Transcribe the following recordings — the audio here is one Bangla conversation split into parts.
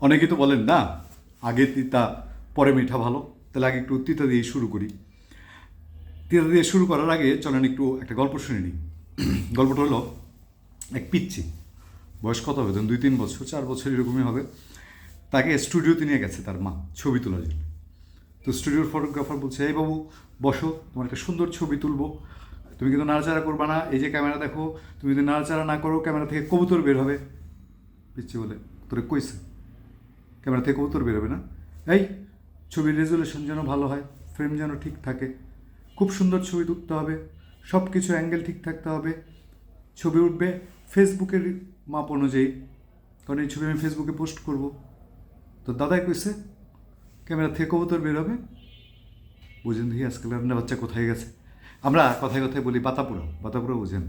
অনেকে তো বলেন, না, আগে তিতা, পরে মিঠা ভালো। তাহলে আগে একটু তিতা দিয়ে শুরু করি। তিতা দিয়ে শুরু করার আগে চলেন একটু একটা গল্প শুনে নিই। গল্পটা হলো এক পিচ্ছি বয়স কত হবে? দুই, তিন বছর, চার বছর এরকমই হবে। তাকে স্টুডিওতে নিয়ে গেছে তার মা, ছবি তোলার জন্য। তো স্টুডিওর ফটোগ্রাফার বলছে, এই বাবু, বসো, তোমার একটা সুন্দর ছবি তুলবো। তুমি কিন্তু নাড়াচাড়া করবা না। এই যে ক্যামেরা দেখো, তুমি যদি নাড়াচাড়া না করো, ক্যামেরা থেকে কবুতর বের হবে। পিচ্ছি বলে, তোরে কইছে? ক্যামেরা থেকে কবুতর বেরোবে না। এই, ছবির রেজুলেশন যেন ভালো হয় ফ্রেম যেন ঠিক থাকে। খুব সুন্দর ছবি তুলতে হবে সব কিছু অ্যাঙ্গেল ঠিক থাকতে হবে। ছবি উঠবে ফেসবুকের মাপ অনুযায়ী। কারণ এই ছবি আমি ফেসবুকে পোস্ট করব। তো দাদাই কইছে, ক্যামেরা থেকে কবুতর বেরোবে। বুঝেন দেখি আজকাল আপনার বাচ্চা কোথায় গেছে। আমরা কথায় কথায় বলি, বাতাপুরা। বাতাপুরা বুঝেন।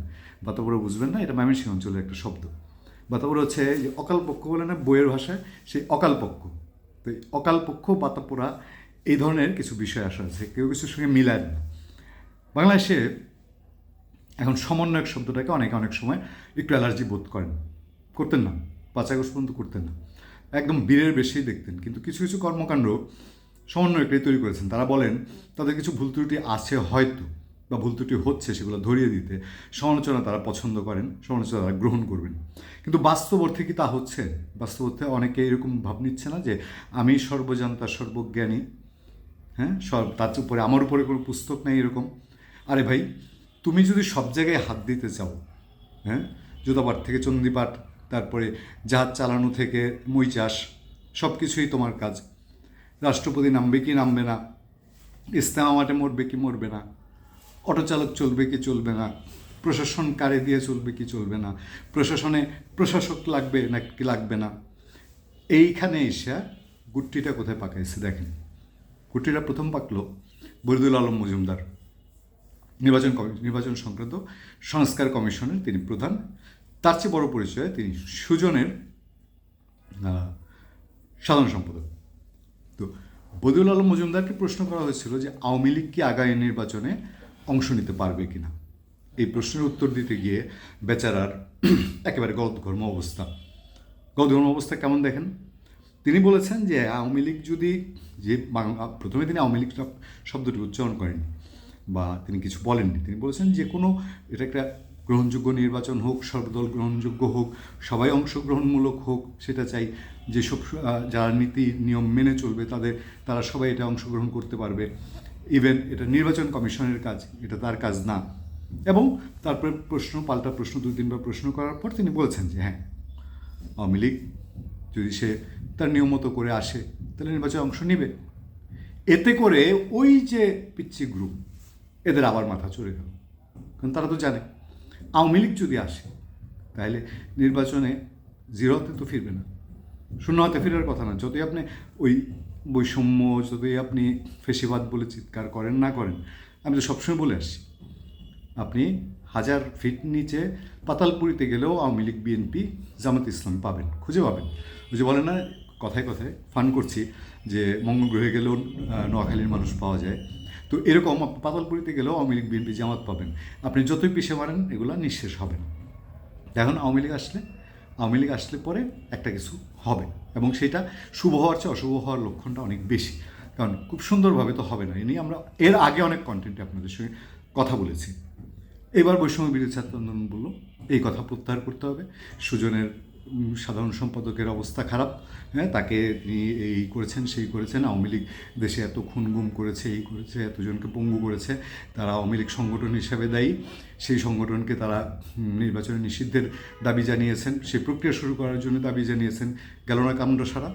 বাতাপুরা বুঝবেন না, এটা ময়মনসিংহ অঞ্চলের একটা শব্দ। বাতাপুরা হচ্ছে যে অকালপক্ষ বলে না, বইয়ের ভাষায়, সেই অকালপক্ষ তো এই অকালপক্ষ বাতাপুরা এই ধরনের কিছু বিষয় আসা আছে, কেউ কিছুর সঙ্গে মিলায় না। বাংলাদেশে এখন সমন্বয়ক শব্দটাকে অনেকে অনেক সময় একটু অ্যালার্জি বোধ করেন। করতেন না, পাঁচ আগস্ট পর্যন্ত করতেন না। একদম বীরের বেশি দেখতেন। কিন্তু কিছু কিছু কর্মকাণ্ড সমন্বয়করাই তৈরি করেছেন। তারা বলেন, তাদের কিছু ভুল ত্রুটি আছে হয়তো। বা ভুল ত্রুটি হচ্ছে সেগুলো ধরিয়ে দিতে সমালোচনা তারা পছন্দ করেন, সমালোচনা তারা গ্রহণ করবেন। কিন্তু বাস্তব অর্থে কি তা হচ্ছে? বাস্তব অর্থে অনেকে এরকম ভাব নিচ্ছে না যে আমি সর্বজান্তা, সর্বজ্ঞানী হ্যাঁ? সব তার উপরে, আমার উপরে কোনো পুস্তক নেই এরকম। আরে ভাই, তুমি যদি সব জায়গায় হাত দিতে চাও হ্যাঁ? জুতাপাট থেকে চণ্ডীপাঠ তারপরে জাহাজ চালানো থেকে মই চাষ সব কিছুই তোমার কাজ। রাষ্ট্রপতি নামবে কি নামবে না? ইস্তেমা মাঠে মরবে কি মরবে না? অটো চালক চলবে কি চলবে না? প্রশাসন কারে দিয়ে চলবে কি চলবে না? প্রশাসনে প্রশাসক লাগবে না কি লাগবে না? এইখানে এসে গুট্টিটা কোথায় পাকাইছে দেখেন। গুট্টিটা প্রথম পাকলো বরিদুল আলম মজুমদার। নির্বাচন নির্বাচন সংক্রান্ত সংস্কার কমিশনের তিনি প্রধান। তার চেয়ে বড় পরিচয় তিনি সুজনের সাধারণ সম্পাদক। তো বদিউল আলম মজুমদারকে প্রশ্ন করা হয়েছিল যে আওয়ামী লীগ কি আগামী নির্বাচনে অংশ নিতে পারবে কিনা? এই প্রশ্নের উত্তর দিতে গিয়ে বেচারার একেবারে গদঘর্ম অবস্থা। গদঘর্ম অবস্থা কেমন দেখেন? তিনি বলেছেন যে আওয়ামী লীগ যদি যে প্রথমে তিনি আওয়ামী লীগ শব্দটি উচ্চারণ করেননি বা তিনি কিছু বলেননি। তিনি বলেছেন যে কোনো এটা একটা গ্রহণযোগ্য নির্বাচন হোক, সর্বদল গ্রহণযোগ্য হোক, সবাই অংশগ্রহণমূলক হোক, সেটা চাই। যেসব যারা নীতি নিয়ম মেনে চলবে তাদের তারা সবাই এটা অংশগ্রহণ করতে পারবে। ইভেন এটা নির্বাচন কমিশনের কাজ, এটা তার কাজ না। এবং তারপরে প্রশ্ন, পাল্টা প্রশ্ন, দুই তিনবার প্রশ্ন করার পর তিনি বলছেন যে হ্যাঁ আওয়ামী লীগ যদি সে তার নিয়ম মতো করে আসে, তাহলে নির্বাচনে অংশ নেবে। এতে করে ওই যে পিচ্ছি গ্রুপ এদের আবার মাথা চড়ে গেল। কারণ তারা তো জানে, আওয়ামী লীগ যদি আসে, তাহলে নির্বাচনে জিরো হাতে তো ফিরবে না। শূন্য হাতে ফেরার কথা না। যতই আপনি ওই বৈষম্য যতই আপনি ফেসিবাদ বলে চিৎকার করেন, না করেন, আমি তো সবসময় বলে আসছি আপনি হাজার ফিট নিচে পাতালপুরিতে গেলেও আওয়ামী লীগ, বিএনপি, জামাত ইসলাম পাবেন, খুঁজে পাবেন। ওই যে বলে না, কথায় কথায় ফান করছি যে মঙ্গল গ্রহে গেলেও নোয়াখালীর মানুষ পাওয়া যায়। তো এরকম পাতালপুরিতে গেলেও আওয়ামী লীগ, বিএনপি, জামাত পাবেন। আপনি যতই পিছিয়ে মারেন, এগুলো নিঃশেষ হবেন। এখন আওয়ামী লীগ আসলে আওয়ামী লীগ আসলে পরে একটা কিছু হবে এবং সেটা শুভ হওয়ার চেয়ে অশুভ হওয়ার লক্ষণটা অনেক বেশি। কারণ খুব সুন্দরভাবে তো হবে না। এ নিয়ে আমরা এর আগে অনেক কন্টেন্টে আপনাদের সঙ্গে কথা বলেছি। এবার বৈষম্য বিরোধী ছাত্র আন্দোলন বলল, এই কথা প্রত্যাহার করতে হবে। সুজনের সাধারণ সম্পাদকের অবস্থা খারাপ। হ্যাঁ তাকে তিনি এই করেছেন, সেই করেছেন। আওয়ামী লীগ দেশে এত খুন গুম করেছে, এই করেছে, এতজনকে পঙ্গু করেছে। তারা আওয়ামী লীগ সংগঠন হিসেবে দায়ী। সেই সংগঠনকে তারা নির্বাচনে নিষিদ্ধের দাবি জানিয়েছেন। সেই প্রক্রিয়া শুরু করার জন্য দাবি জানিয়েছেন গেল না কামড় সারা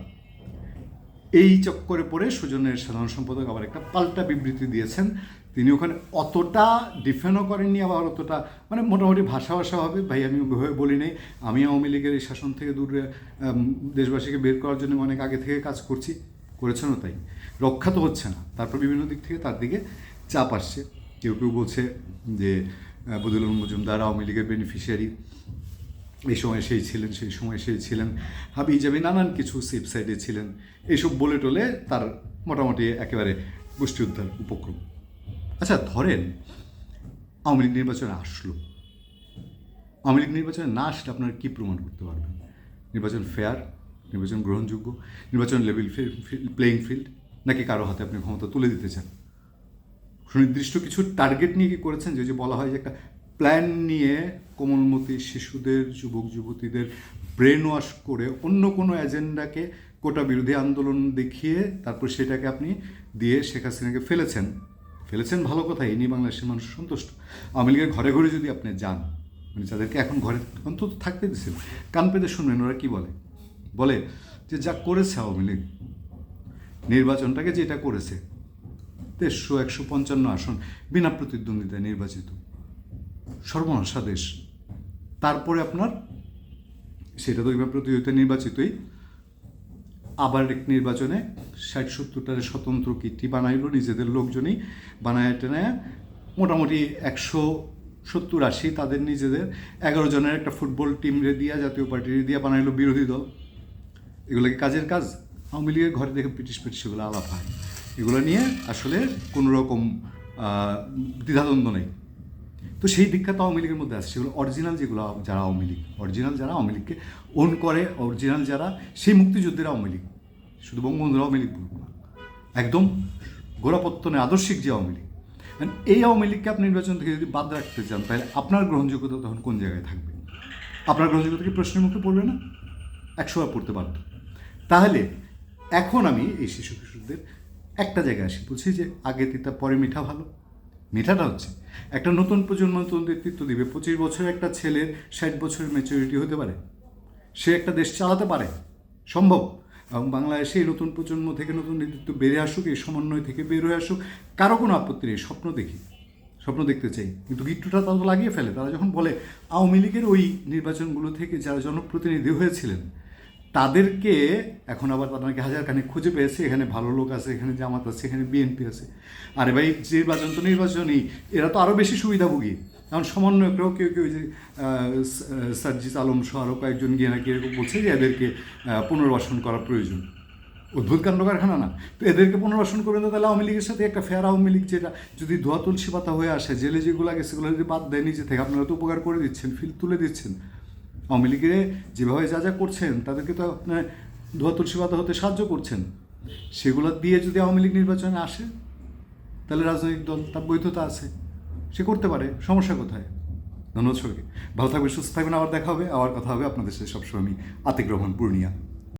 এই চক্করে পড়ে সুজনের সাধারণ সম্পাদক আবার একটা পাল্টা বিবৃতি দিয়েছেন। তিনি ওখানে অতটা ডিফেন্ডও করেননি, আবার অতটা মানে মোটামুটি ভাষা ভাষা হবে। ভাই, আমি বলি নাই। আমি আওয়ামী লীগের এই শাসন থেকে দূরে দেশবাসীকে বের করার জন্য অনেক আগে থেকে কাজ করছি, করেছেনও তাই। রক্ষা তো হচ্ছে না। তারপর বিভিন্ন দিক থেকে তার দিকে চাপ আসছে। কেউ কেউ বলছে যে আলম মজুমদার আওয়ামী লীগের বেনিফিশিয়ারি এই সময় সেই ছিলেন, সেই সময় সেই ছিলেন। হাবি যাবি নানান কিছু সেফ সাইডে ছিলেন। এইসব বলে টলে তার মোটামুটি একেবারে গোষ্ঠী উদ্ধার উপক্রম। আচ্ছা ধরেন আওয়ামী লীগ নির্বাচনে আসলো। আওয়ামী লীগ নির্বাচনে না আসলে আপনারা কী প্রমাণ করতে পারবেন? নির্বাচন ফেয়ার নির্বাচন গ্রহণযোগ্য, নির্বাচন লেভেল প্লেয়িং ফিল্ড নাকি কারও হাতে আপনি ক্ষমতা তুলে দিতে চান? সুনির্দিষ্ট কিছু টার্গেট নিয়ে কি করেছেন? যে বলা হয় যে একটা প্ল্যান নিয়ে কোমলমতি শিশুদের, যুবক, যুবতীদের ব্রেন ওয়াশ করে অন্য কোনো এজেন্ডাকে কোটা বিরোধী আন্দোলন দেখিয়ে তারপর সেটাকে আপনি দিয়ে শেখ হাসিনাকে ফেলেছেন। ফেলেছেন ভালো কথা, এই নিয়ে বাংলাদেশের মানুষ সন্তুষ্ট। আওয়ামী লীগের ঘরে ঘরে যদি আপনি যান মানে যাদেরকে এখন ঘরে অন্তত থাকতে দিচ্ছেন কান পেতে শুনবেন, ওরা কী বলে? বলে যে যা করেছে আওয়ামী লীগ, নির্বাচনটাকে যেটা করেছে, দেড়শো, একশো পঞ্চান্ন আসন বিনা প্রতিদ্বন্দ্বিতায় নির্বাচিত। সর্বনাশা দেশ। তারপরে আপনার সেটা তো এবার প্রতিযোগিতা নির্বাচিতই আবার এক নির্বাচনে ষাট সত্তরটার স্বতন্ত্র কীর্তি বানাইলো, নিজেদের লোকজনই বানায় টেনে মোটামুটি একশো সত্তর আশি তাদের নিজেদের, এগারো জনের একটা ফুটবল টিম রে দিয়া জাতীয় পার্টির দিয়া বানাইলো বিরোধী দল। এগুলো কি কাজের কাজ? আওয়ামী লীগের ঘরে দেখে পিটিশ পিটিশ এগুলো আলাপ হয়। এগুলো নিয়ে আসলে কোনো রকম দ্বিধাদ্বন্দ্ব নেই। তো সেই দীক্ষা তো আওয়ামী লীগের মধ্যে আছে। সেগুলো অরিজিনাল যেগুলো, যারা আওয়ামী লীগ অরিজিনাল যারা আওয়ামী লীগকে ওন করে অরিজিনাল যারা, সেই মুক্তিযুদ্ধের আওয়ামী লীগ। শুধু বঙ্গবন্ধুর আওয়ামী লীগ বলব না। একদম গোড়াপত্তনে আদর্শিক যে আওয়ামী লীগ। এই আওয়ামী লীগকে আপনি নির্বাচন থেকে যদি বাদ রাখতে চান, তাহলে আপনার গ্রহণযোগ্যতা তখন কোন জায়গায় থাকবে? আপনার গ্রহণযোগ্যতা কি প্রশ্নের মুখে পড়বে না? একশো বার পড়তে পারত তাহলে এখন আমি এই শিশু কিশোরদের একটা জায়গায় আসি, বলছি যে আগে তিতা পরে মিঠা ভালো। মিঠাটা হচ্ছে একটা নতুন প্রজন্ম নতুন নেতৃত্ব দিবে, পঁচিশ বছরের একটা ছেলের ষাট বছরের ম্যাচুরিটি হতে পারে। সে একটা দেশ চালাতে পারে। সম্ভব। এবং বাংলাদেশে নতুন প্রজন্ম থেকে নতুন নেতৃত্ব বেড়ে আসুক, এই সমন্বয় থেকে বেরোয় আসুক, কারও কোনো আপত্তি নেই, স্বপ্ন দেখি, স্বপ্ন দেখতে চাই। কিন্তু গিট্টুটা তারা লাগিয়ে ফেলে। তারা যখন বলে আওয়ামী লীগের ওই নির্বাচনগুলো থেকে যারা জনপ্রতিনিধি হয়েছিলেন, তাদেরকে এখন আবার তাদেরকে হাজার খানে খুঁজে পেয়েছে, এখানে ভালো লোক আছে, এখানে জামাত আছে, এখানে বিএনপি আছে। আরে ভাই নির্বাচন তো নির্বাচনই, এরা তো আরও বেশি সুবিধাভোগী। কারণ সমন্বয়করাও কেউ কেউ যে সার্জিস আলম সহ আরও কয়েকজন গিয়ে নাকি এরকম বলছে যে এদেরকে পুনর্বাসন করা প্রয়োজন। অদ্ভুত কাণ্ড কারখানা না? তো এদেরকে পুনর্বাসন করবেন তাহলে আওয়ামী লীগের সাথে একটা ফেয়ার আওয়ামী লীগ যেটা, যদি ধোয়া তুলসী পাতা হয়ে আসে, জেলে যেগুলো গেছে সেগুলো যদি বাদ দেয়, নিজে থেকে আপনারা তো উপকার করে দিচ্ছেন, ফিল তুলে দিচ্ছেন। আওয়ামী লীগের যেভাবে যা যা করছেন, তাদেরকে তো আপনার ধোয়া তুলসী পাতা হতে সাহায্য করছেন। সেগুলো দিয়ে যদি আওয়ামী লীগ নির্বাচনে আসে, তাহলে রাজনৈতিক দল, তার বৈধতা আছে। সে করতে পারে, সমস্যা কোথায়? ধন্যবাদ সবাইকে। ভালো থাকবে সুস্থ থাকবেন, আবার দেখা হবে, আবার কথা হবে আপনাদের সাথে সবসময় আমি আতিক রহমান, পূর্ণিয়া।